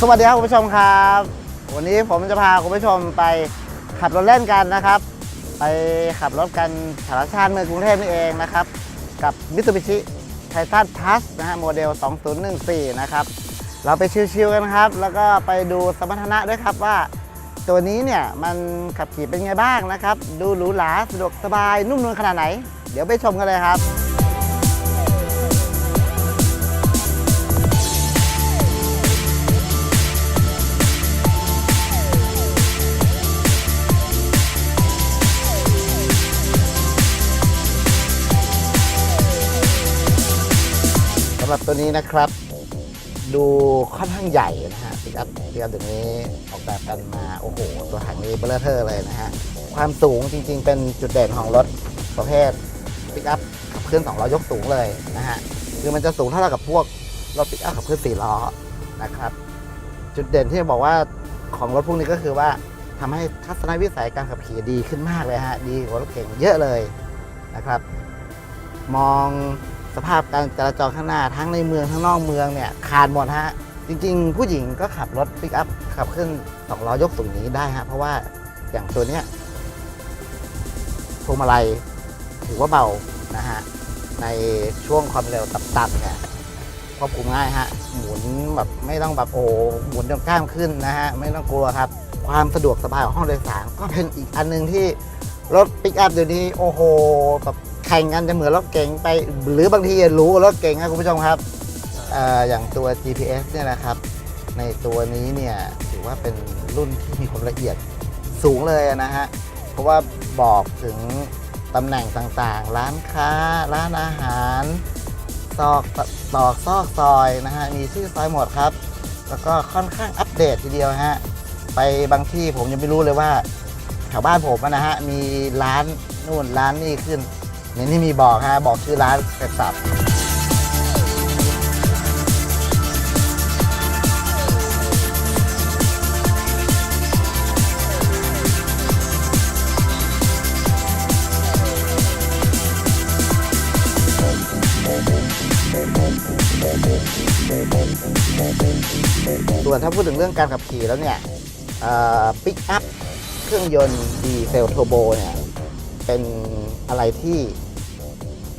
สวัสดีครับคุณผู้ชมครับ วันนี้ผมจะพาคุณผู้ชมไปขับรถเล่นกันนะครับ ไปขับรถกันสารชาติเมืองกรุงเทพนี่เองนะครับ กับ Mitsubishi Titan Plus นะฮะโมเดล 2014 นะครับ เราไปชิวๆกันครับ แล้วก็ไปดูสมรรถนะด้วยครับว่า ตัวนี้เนี่ยมันขับขี่เป็นไงบ้างนะครับ ดูหรูหราสะดวกสบายนุ่มนวลขนาดไหน เดี๋ยวไปชมกันเลยครับำหรับตัวนี้นะครับ ดูค่อนข้างใหญ่นะฮะปิกอัพปิกอัพตัวนี้ออกแบบกันมา โอ้โห ตัวถังนี้เบลเทอร์เลยนะฮะ ความสูงจริงๆ เป็นจุดเด่นของรถประเภทปิกอัพขับเคลื่อน2ล้อยกสูงเลยนะฮะ คือมันจะสูงเท่ากับพวกรถปิกอัพขับเคลื่อน4ล้อนะครับ จุดเด่นที่บอกว่าของรถพวกนี้ก็คือว่าทำให้ทัศนวิสัยการขับขี่ดีขึ้นมากเลยฮะ ดีกว่ารถเก่งเยอะเลยนะครับ มอง สภาพการจราจรข้างหน้าทั้งในเมืองทั้งนอกเมืองเนี่ยขาดหมดฮะ จริง ๆ ผู้หญิงก็ขับรถปิกอัพขับเคลื่อนสองล้อยกสูงนี้ได้ฮะ เพราะว่าอย่างตัวเนี้ยพวงมาลัยถือว่าเบานะฮะ ในช่วงความเร็วต่ำๆเนี่ยควบคุมง่ายฮะ หมุนแบบไม่ต้องแบบโอ้หมุนจนกล้ามขึ้นนะฮะ ไม่ต้องกลัวครับ ความสะดวกสบายของห้องโดยสารก็เป็นอีกอันหนึงที่รถปิกอัพเดี๋ยวนี้โอ้โหแบบ ข่งกันจะเหมือนรถเก๋งไป หรือบางทีรู้รถเก๋งนะคุณผู้ชมครับออย่างตัว GPS เนี่ยนะครับ ในตัวนี้เนี่ยถือว่าเป็นรุ่นที่มีความละเอียดสูงเลยนะฮะ เพราะว่าบอกถึงตำแหน่งต่างๆ ร้านค้า ร้านอาหารซอกตอกซอกซอยนะฮะ มีชื่อซอยหมดครับ แล้วก็ค่อนข้างอัปเดตทีเดียวฮะ ไปบางที่ผมยังไม่รู้เลยว่าแถวบ้านผมนะฮะ มีร้านนู่นร้านนี่ขึ้น ในนี่มีบอกฮะบอกชื่อร้านเสร็จสับส่วนถ้าพูดถึงเรื่องการขับขี่แล้วเนี่ยปิกอัพเครื่องยนต์ดีเซลเทอร์โบเนี่ย เป็นอะไรที่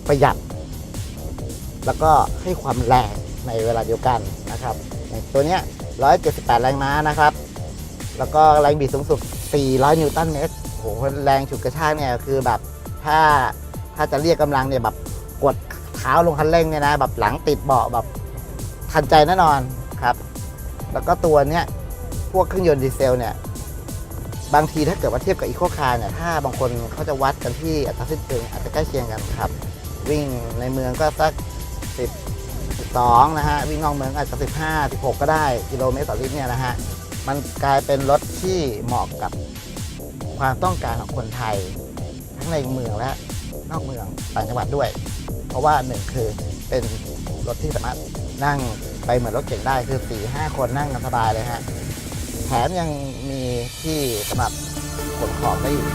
ประหยัด แล้วก็ให้ความแรงในเวลาเดียวกันนะครับตัวเนี้ย 178 แรงม้านะครับ แล้วก็แรงบิดสูงสุด 400 นิวตันเมตรโอ้โหแรงฉุดกระชากเนี่ยคือแบบถ้าถ้าจะเรียกกำลังเนี่ยแบบกดเท้าลงคันเร่งเนี่ยนะแบบหลังติดเบาะแบบทันใจแน่นอนครับ แล้วก็ตัวเนี้ยพวกเครื่องยนต์ดีเซลเนี่ย บางทีถ้าเกิดว่าเทียบกับอีโคคาร์เนี่ยถ้าบางคนเขาจะวัดกันที่อัตราสิ้นเปลืองอาจจะใกล้เคียงกันครับ วิ่งในเมืองก็สัก 10 12 นะฮะ วิ่งนอกเมืองอาจจะ 15 16 ก็ได้กิโลเมตรต่อลิตรเนี่ยนะฮะ มันกลายเป็นรถที่เหมาะกับความต้องการของคนไทย ทั้งในเมืองและนอกเมืองต่างจังหวัดด้วย เพราะว่าหนึ่งคือเป็นรถที่สามารถนั่งไปเหมือนรถเก่งได้คือ4-5คนนั่งกันสบายเลยฮะ แถมยังมีที่สำหรับขนของได้อีก